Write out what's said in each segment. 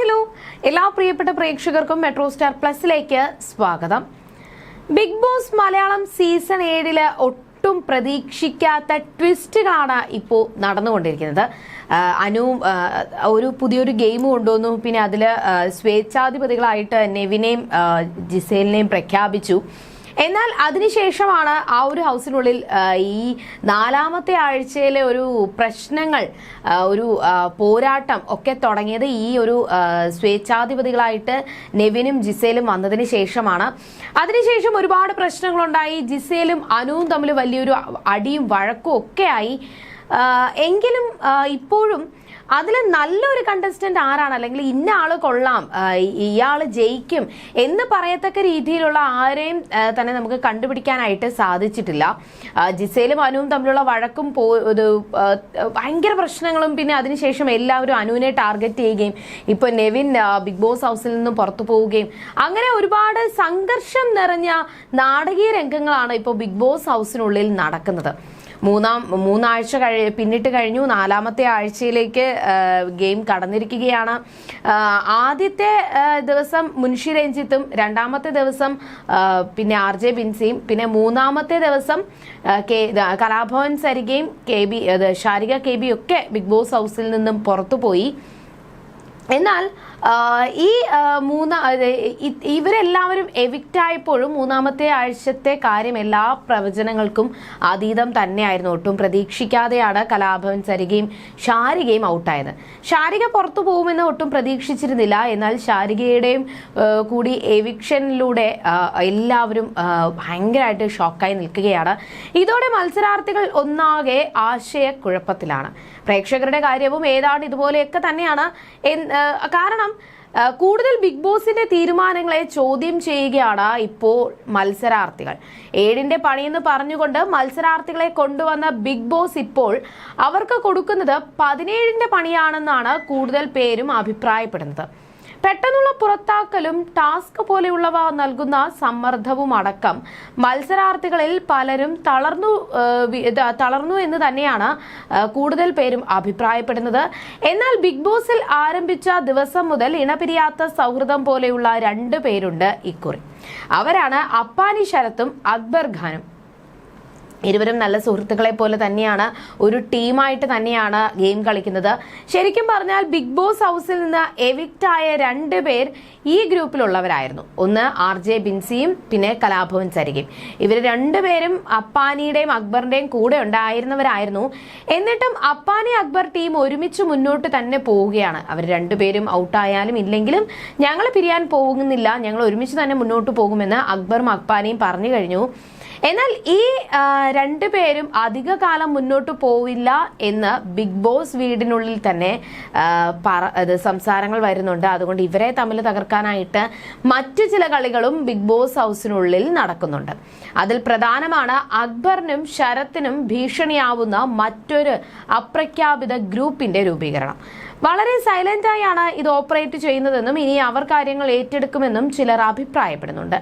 Hello. എല്ലാ പ്രിയപ്പെട്ട പ്രേക്ഷകർക്കും മെട്രോ സ്റ്റാർ പ്ലസിലേക്ക് സ്വാഗതം. ബിഗ് ബോസ് മലയാളം സീസൺ ഏഴിൽ ഒട്ടും പ്രതീക്ഷിക്കാത്ത ട്വിസ്റ്റുകളാണ് ഇപ്പോൾ നടന്നുകൊണ്ടിരിക്കുന്നത്. അനു ഒരു പുതിയൊരു ഗെയിം കൊണ്ടുവന്നു. പിന്നെ അതിൽ സ്വേച്ഛാധിപതികളായിട്ട് നെവിനെയും ജിസേലിനെയും പ്രഖ്യാപിച്ചു. എന്നാൽ അതിനുശേഷമാണ് ആ ഒരു ഹൗസിനുള്ളിൽ ഈ നാലാമത്തെ ആഴ്ചയിലെ ഒരു പ്രശ്നങ്ങൾ ഒരു പോരാട്ടം ഒക്കെ തുടങ്ങിയത് ഈ ഒരു സ്വേച്ഛാധിപതികളായിട്ട് നെവിനും ജിസേലും വന്നതിന് ശേഷമാണ്. അതിനുശേഷം ഒരുപാട് പ്രശ്നങ്ങളുണ്ടായി. ജിസേലും അനുവും തമ്മിൽ വലിയൊരു അടിയും വഴക്കും ഒക്കെയായി എങ്കിലും ഇപ്പോഴും അതിൽ നല്ലൊരു കണ്ടസ്റ്റന്റ് ആരാണ്? അല്ലെങ്കിൽ ഇന്ന ആൾ കൊള്ളാം ഇയാൾ ജയിക്കും എന്ന് പറയത്തക്ക രീതിയിലുള്ള ആരെയും തന്നെ നമുക്ക് കണ്ടുപിടിക്കാനായിട്ട് സാധിച്ചിട്ടില്ല. ജിസയിലും അനുവും തമ്മിലുള്ള വഴക്കും പോ ഒരു ഭയങ്കര പ്രശ്നങ്ങളും പിന്നെ അതിനുശേഷം എല്ലാവരും അനുവിനെ ടാർഗറ്റ് ചെയ്യുകയും ഇപ്പോൾ നെവിൻ ബിഗ് ബോസ് ഹൗസിൽ നിന്നും പുറത്തു പോവുകയും അങ്ങനെ ഒരുപാട് സംഘർഷം നിറഞ്ഞ നാടകീയ രംഗങ്ങളാണ് ഇപ്പോൾ ബിഗ് ബോസ് ഹൗസിനുള്ളിൽ നടക്കുന്നത്. മൂന്നാം മൂന്നാഴ്ച കഴി പിന്നിട്ട് കഴിഞ്ഞു. നാലാമത്തെ ആഴ്ചയിലേക്ക് ഗെയിം കടന്നിരിക്കുകയാണ്. ആദ്യത്തെ ദിവസം മുൻഷി രഞ്ജിത്തും രണ്ടാമത്തെ ദിവസം പിന്നെ ആർ ജെ ബിൻസിയും പിന്നെ മൂന്നാമത്തെ ദിവസം K Kalabhavan സരികയും K B Sharika K B ഒക്കെ ബിഗ് ബോസ് ഹൗസിൽ നിന്നും പുറത്തുപോയി. എന്നാൽ ഈ മൂന്ന് ഇവരെല്ലാവരും എവിക്റ്റ് ആയപ്പോഴും മൂന്നാമത്തെ ആഴ്ചത്തെ കാര്യം എല്ലാ പ്രവചനങ്ങൾക്കും അതീതം തന്നെയായിരുന്നു. ഒട്ടും പ്രതീക്ഷിക്കാതെയാണ് കലാഭവൻ സരികയും ഷാരികയും ഔട്ടായത്. ഷാരിക പുറത്തു പോകുമെന്ന് ഒട്ടും പ്രതീക്ഷിച്ചിരുന്നില്ല. എന്നാൽ ഷാരികയുടെയും കൂടി എവിക്ഷനിലൂടെ എല്ലാവരും ഭയങ്കരമായിട്ട് ഷോക്കായി നിൽക്കുകയാണ്. ഇതോടെ മത്സരാർത്ഥികൾ ഒന്നാകെ ആശയക്കുഴപ്പത്തിലാണ്. പ്രേക്ഷകരുടെ കാര്യവും ഏതാണ്ട് ഇതുപോലെയൊക്കെ തന്നെയാണ്. ആ, കാരണം കൂടുതൽ ബിഗ് ബോസിന്റെ തീരുമാനങ്ങളെ ചോദ്യം ചെയ്യുകയാണ് ഇപ്പോൾ മത്സരാർത്ഥികൾ. ഏഴിന്റെ പണിയെന്ന് പറഞ്ഞുകൊണ്ട് മത്സരാർത്ഥികളെ കൊണ്ടുവന്ന ബിഗ് ബോസ് ഇപ്പോൾ അവർക്ക് കൊടുക്കുന്നത് പതിനേഴിന്റെ പണിയാണെന്നാണ് കൂടുതൽ പേരും അഭിപ്രായപ്പെടുന്നത്. പെട്ടെന്നുള്ള പുറത്താക്കലും ടാസ്ക് പോലെയുള്ളവ നൽകുന്ന സമ്മർദ്ദവും അടക്കം. മത്സരാർത്ഥികളിൽ പലരും തളർന്നു തളർന്നു എന്ന് തന്നെയാണ് കൂടുതൽ പേരും അഭിപ്രായപ്പെടുന്നത്. എന്നാൽ ബിഗ് ബോസിൽ ആരംഭിച്ച ദിവസം മുതൽ ഇണപിരിയാത്ത സൗഹൃദം പോലെയുള്ള രണ്ട് പേരുണ്ട് ഇക്കുറി. അവരാണ് അപ്പാനി ശരത്തും അക്ബർ ഖാനും. ഇരുവരും നല്ല സുഹൃത്തുക്കളെ പോലെ തന്നെയാണ്. ഒരു ടീമായിട്ട് തന്നെയാണ് ഗെയിം കളിക്കുന്നത്. ശരിക്കും പറഞ്ഞാൽ ബിഗ് ബോസ് ഹൗസിൽ നിന്ന് എവിക്റ്റ് ആയ രണ്ട് പേർ ഈ ഗ്രൂപ്പിലുള്ളവരായിരുന്നു. ഒന്ന് ആർ ജെ ബിൻസിയും പിന്നെ കലാഭവൻ സരികയും ഇവർ രണ്ടുപേരും അപ്പാനിയുടെയും അക്ബറിന്റെയും കൂടെ ഉണ്ടായിരുന്നവരായിരുന്നു. എന്നിട്ടും അപ്പാനി അക്ബർ ടീം ഒരുമിച്ച് മുന്നോട്ട് തന്നെ പോവുകയാണ്. അവർ രണ്ടുപേരും ഔട്ടായാലും ഇല്ലെങ്കിലും ഞങ്ങൾ പിരിയാൻ പോകുന്നില്ല. ഞങ്ങൾ ഒരുമിച്ച് തന്നെ മുന്നോട്ട് പോകുമെന്ന് അക്ബറും അപ്പാനിയും പറഞ്ഞു കഴിഞ്ഞു. എന്നാൽ ഈ രണ്ടു രണ്ടുപേരും അധിക കാലം മുന്നോട്ട് പോവില്ല എന്ന് ബിഗ് ബോസ് വീടിനുള്ളിൽ തന്നെ സംസാരങ്ങൾ വരുന്നുണ്ട്. അതുകൊണ്ട് ഇവരെ തമ്മിൽ തകർക്കാനായിട്ട് മറ്റു ചില കളികളും ബിഗ് ബോസ് ഹൗസിനുള്ളിൽ നടക്കുന്നുണ്ട്. അതിൽ പ്രധാനമാണ് അക്ബറിനും ശരത്തിനും ഭീഷണിയാവുന്ന മറ്റൊരു അപ്രഖ്യാപിത ഗ്രൂപ്പിന്റെ രൂപീകരണം. വളരെ സൈലന്റ് ആയാണ് ഇത് ഓപ്പറേറ്റ് ചെയ്യുന്നതെന്നും ഇനി അവർ കാര്യങ്ങൾ ഏറ്റെടുക്കുമെന്നും ചിലർ അഭിപ്രായപ്പെടുന്നുണ്ട്.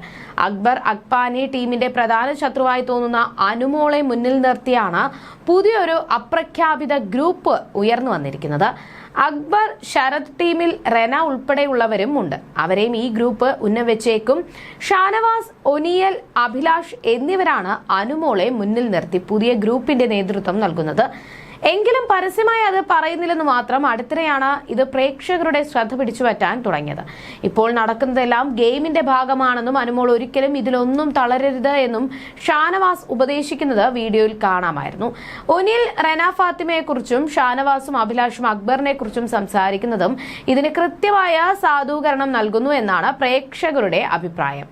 അക്ബർ അക്ബാനി ടീമിന്റെ പ്രധാന ശത്രുവായി തോന്നുന്ന അനുമോളെ മുന്നിൽ നിർത്തിയാണ് പുതിയൊരു അപ്രഖ്യാപിത ഗ്രൂപ്പ് ഉയർന്നു വന്നിരിക്കുന്നത്. അക്ബർ ശരത് ടീമിൽ റെന ഉൾപ്പെടെയുള്ളവരും ഉണ്ട്. അവരെയും ഈ ഗ്രൂപ്പ് ഉന്നവെച്ചേക്കും. ഷാനവാസ് ഒനിയൽ അഭിലാഷ് എന്നിവരാണ് അനുമോളെ മുന്നിൽ നിർത്തി പുതിയ ഗ്രൂപ്പിന്റെ നേതൃത്വം നൽകുന്നത്. എങ്കിലും പരസ്യമായി അത് പറയുന്നില്ലെന്ന് മാത്രം അടുത്തിടെയാണ് ഇത് പ്രേക്ഷകരുടെ ശ്രദ്ധ പിടിച്ചു പറ്റാൻ തുടങ്ങിയത്. ഇപ്പോൾ നടക്കുന്നതെല്ലാം ഗെയിമിന്റെ ഭാഗമാണെന്നും അനുമോൾ ഒരിക്കലും ഇതിലൊന്നും തളരരുത് എന്നും ഷാനവാസ് ഉപദേശിക്കുന്നത് വീഡിയോയിൽ കാണാമായിരുന്നു. ഒനിൽ റെന ഫാത്തിമയെക്കുറിച്ചും ഷാനവാസും അഭിലാഷും അക്ബറിനെ കുറിച്ചും സംസാരിക്കുന്നതും ഇതിന് കൃത്യമായ സാധൂകരണം നൽകുന്നു എന്നാണ് പ്രേക്ഷകരുടെ അഭിപ്രായം.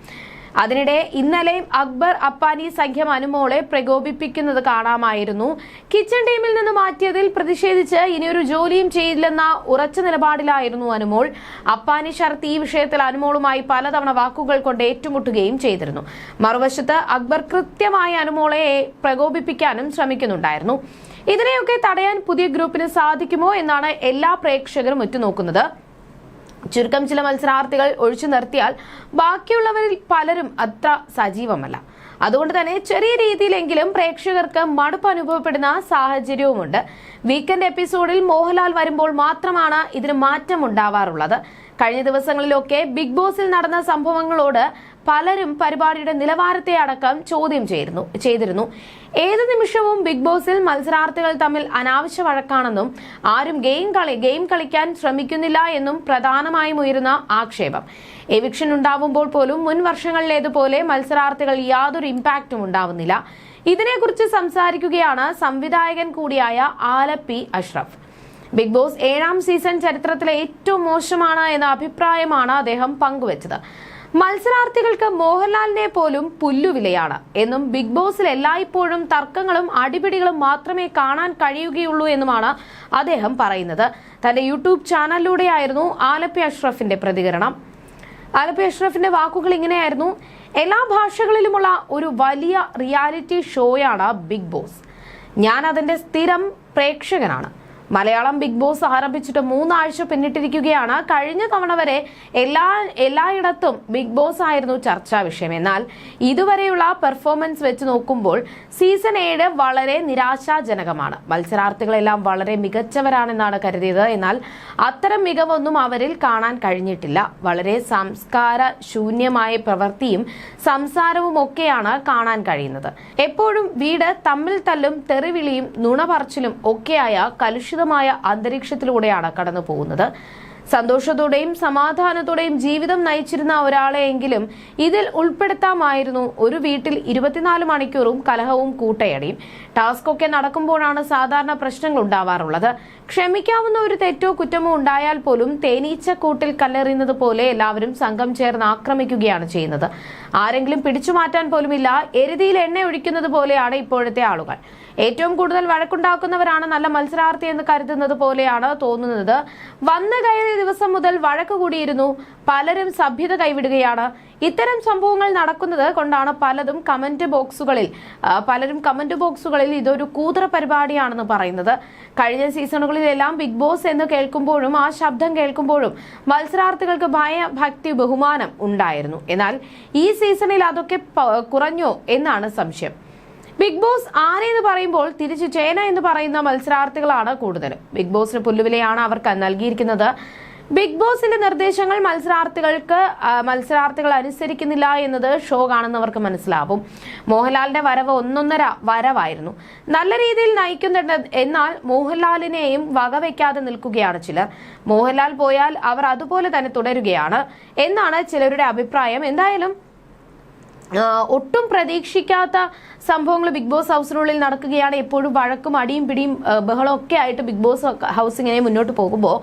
അതിനിടെ ഇന്നലെയും അക്ബർ അപ്പാനി സഖ്യം അനുമോളെ പ്രകോപിപ്പിക്കുന്നത് കാണാമായിരുന്നു. കിച്ചൺ ടീമിൽ നിന്ന് മാറ്റിയതിൽ പ്രതിഷേധിച്ച് ഇനിയൊരു ജോലിയും ചെയ്യില്ലെന്ന ഉറച്ച നിലപാടിലായിരുന്നു അനുമോൾ. അപ്പാനി ഷർത്ത് ഈ വിഷയത്തിൽ അനുമോളുമായി പലതവണ വാക്കുകൾ കൊണ്ട് ഏറ്റുമുട്ടുകയും ചെയ്തിരുന്നു. മറുവശത്ത് അക്ബർ കൃത്യമായി അനുമോളെ പ്രകോപിപ്പിക്കാനും ശ്രമിക്കുന്നുണ്ടായിരുന്നു. ഇതിനെയൊക്കെ തടയാൻ പുതിയ ഗ്രൂപ്പിന് സാധിക്കുമോ എന്നാണ് എല്ലാ പ്രേക്ഷകരും ഉറ്റുനോക്കുന്നത്. ചുരുക്കം ചില മത്സരാർത്ഥികൾ ഒഴിച്ചു നിർത്തിയാൽ ബാക്കിയുള്ളവരിൽ പലരും അത്ര സജീവമല്ല. അതുകൊണ്ട് തന്നെ ചെറിയ രീതിയിലെങ്കിലും പ്രേക്ഷകർക്ക് മടുപ്പ് അനുഭവപ്പെടുന്ന സാഹചര്യവുമുണ്ട്. വീക്കെൻഡ് എപ്പിസോഡിൽ മോഹൻലാൽ വരുമ്പോൾ മാത്രമാണ് ഇതിന് മാറ്റം ഉണ്ടാവാറുള്ളത് കഴിഞ്ഞ ദിവസങ്ങളിലൊക്കെ ബിഗ് ബോസിൽ നടന്ന സംഭവങ്ങളോട് പലരും പരിപാടിയുടെ നിലവാരത്തെ അടക്കം ചോദ്യം ചെയ്തിരുന്നു ചെയ്തിരുന്നു. ഏത് നിമിഷവും ബിഗ് ബോസിൽ മത്സരാർത്ഥികൾ തമ്മിൽ അനാവശ്യ വഴക്കാണെന്നും ആരും ഗെയിം കളി ഗെയിം കളിക്കാൻ ശ്രമിക്കുന്നില്ല എന്നും പ്രധാനമായും ഉയരുന്ന ആക്ഷേപം. എവിക്ഷൻ ഉണ്ടാവുമ്പോൾ പോലും മുൻ വർഷങ്ങളിലേതുപോലെ മത്സരാർത്ഥികൾ യാതൊരു ഇമ്പാക്റ്റും ഉണ്ടാവുന്നില്ല. ഇതിനെക്കുറിച്ച് സംസാരിക്കുകയാണ് സംവിധായകൻ കൂടിയായ ആലപ്പി അഷ്റഫ്. ബിഗ് ബോസ് ഏഴാം സീസൺ ചരിത്രത്തിലെ ഏറ്റവും മോശമാണ് എന്ന അഭിപ്രായമാണ് അദ്ദേഹം പങ്കുവച്ചത്. മത്സരാർത്ഥികൾക്ക് മോഹൻലാലിനെ പോലും പുല്ലുവിലയാണ്. എന്നും ബിഗ് ബോസിൽ എല്ലായ്പ്പോഴും തർക്കങ്ങളും അടിപിടികളും മാത്രമേ കാണാൻ കഴിയുകയുള്ളൂ എന്നുമാണ് അദ്ദേഹം പറയുന്നത്. തന്റെ യൂട്യൂബ് ചാനലിലൂടെയായിരുന്നു ആലപ്പി അഷ്റഫിന്റെ പ്രതികരണം. ആലപ്പി അഷ്റഫിന്റെ വാക്കുകൾ ഇങ്ങനെയായിരുന്നു. എല്ലാ ഭാഷകളിലുമുള്ള ഒരു വലിയ റിയാലിറ്റി ഷോയാണ് ബിഗ് ബോസ്. ഞാൻ അതിന്റെ സ്ഥിരം പ്രേക്ഷകനാണ്. മലയാളം ബിഗ് ബോസ് ആരംഭിച്ചിട്ട് മൂന്നാഴ്ച പിന്നിട്ടിരിക്കുകയാണ്. കഴിഞ്ഞ തവണ വരെ എല്ലാ എല്ലായിടത്തും ബിഗ് ബോസ് ആയിരുന്നു ചർച്ചാ വിഷയം. എന്നാൽ ഇതുവരെയുള്ള പെർഫോമൻസ് വെച്ച് നോക്കുമ്പോൾ സീസൺ ഏഴ് വളരെ നിരാശാജനകമാണ്. മത്സരാർത്ഥികളെല്ലാം വളരെ മികച്ചവരാണെന്നാണ് കരുതിയത്. എന്നാൽ അത്തരം മികവൊന്നും അവരിൽ കാണാൻ കഴിഞ്ഞിട്ടില്ല. വളരെ സംസ്കാര ശൂന്യമായ പ്രവൃത്തിയും സംസാരവും ഒക്കെയാണ് കാണാൻ കഴിയുന്നത്. എപ്പോഴും വീട് തമ്മിൽ തല്ലും തെറിവിളിയും നുണ പറച്ചിലും ഒക്കെയായ കലുഷിതമായ അന്തരീക്ഷത്തിലൂടെയാണ് കടന്നു പോകുന്നത്. സന്തോഷത്തോടെയും സമാധാനത്തോടെയും ജീവിതം നയിച്ചിരുന്ന ഒരാളെയെങ്കിലും ഇതിൽ ഉൾപ്പെടുത്താമായിരുന്നു. ഒരു വീട്ടിൽ ഇരുപത്തിനാല് മണിക്കൂറും കലഹവും കൂട്ടയടിയും. ടാസ്ക് ഒക്കെ നടക്കുമ്പോഴാണ് സാധാരണ പ്രശ്നങ്ങൾ ഉണ്ടാവാറുള്ളത്. ക്ഷമിക്കാവുന്ന ഒരു തെറ്റോ കുറ്റമോ ഉണ്ടായാൽ പോലും തേനീച്ച കൂട്ടിൽ കല്ലെറിയുന്നത് പോലെ എല്ലാവരും സംഘം ചേർന്ന് ആക്രമിക്കുകയാണ് ചെയ്യുന്നത്. ആരെങ്കിലും പിടിച്ചു മാറ്റാൻ പോലുമില്ല. എരുതിയിൽ എണ്ണ ഒഴിക്കുന്നത് പോലെയാണ് ഇപ്പോഴത്തെ ആളുകൾ. ഏറ്റവും കൂടുതൽ വഴക്കുണ്ടാക്കുന്നവരാണ് നല്ല മത്സരാർത്ഥി എന്ന് കരുതുന്നത് പോലെയാണ് തോന്നുന്നത്. വന്നു കയറിയ ദിവസം മുതൽ വഴക്ക് കൂടിയിരുന്നു. പലരും സഭ്യത കൈവിടുകയാണ്. ഇത്തരം സംഭവങ്ങൾ നടക്കുന്നത് കൊണ്ടാണ് പലതും കമന്റ് ബോക്സുകളിൽ പലരും കമന്റ് ബോക്സുകളിൽ ഇതൊരു കൂതറ പരിപാടിയാണെന്ന് പറയുന്നത്. കഴിഞ്ഞ സീസണുകളിലെല്ലാം ബിഗ് ബോസ് എന്ന് കേൾക്കുമ്പോഴും ആ ശബ്ദം കേൾക്കുമ്പോഴും മത്സരാർത്ഥികൾക്ക് ഭയ ഭക്തി ബഹുമാനം ഉണ്ടായിരുന്നു. എന്നാൽ ഈ സീസണിൽ അതൊക്കെ കുറഞ്ഞോ എന്നാണ് സംശയം. ബിഗ് ബോസ് ആരെന്ന് പറയുമ്പോൾ തിരിച്ച് ചേന എന്ന് പറയുന്ന മത്സരാർത്ഥികളാണ് കൂടുതൽ ബിഗ് ബോസിന് പുല്ലുവിലയാണ് അവർക്ക് നൽകിയിരിക്കുന്നത്. ബിഗ് ബോസിന്റെ നിർദ്ദേശങ്ങൾ മത്സരാർത്ഥികൾക്ക് മത്സരാർത്ഥികൾ അനുസരിക്കുന്നില്ല എന്നത് ഷോ കാണുന്നവർക്ക് മനസ്സിലാവും. മോഹൻലാലിന്റെ വരവ് ഒന്നൊന്നര വരവായിരുന്നു. നല്ല രീതിയിൽ നയിക്കുന്നുണ്ട് എന്നാൽ മോഹൻലാലിനെയും വകവെക്കാതെ നിൽക്കുകയാണ് ചിലർ. മോഹൻലാൽ പോയാൽ അവർ അതുപോലെ തന്നെ തുടരുകയാണ് എന്നാണ് ചിലരുടെ അഭിപ്രായം. എന്തായാലും ഒട്ടും പ്രതീക്ഷിക്കാത്ത സംഭവങ്ങൾ ബിഗ് ബോസ് ഹൗസിനുള്ളിൽ നടക്കുകയാണ്. എപ്പോഴും വഴക്കും അടിയും പിടിയും ബഹളം ഒക്കെ ആയിട്ട് ബിഗ് ബോസ് ഹൗസ് ഇങ്ങനെ മുന്നോട്ട് പോകുമ്പോൾ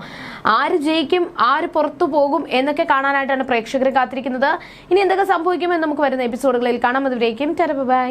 ആര് ജയിക്കും ആര് പുറത്തു പോകും എന്നൊക്കെ കാണാനായിട്ടാണ് പ്രേക്ഷകർ കാത്തിരിക്കുന്നത്. ഇനി എന്തൊക്കെ സംഭവിക്കുമെന്ന് നമുക്ക് വരുന്ന എപ്പിസോഡുകളിൽ കാണാം. അതുവരേക്കും ബൈ.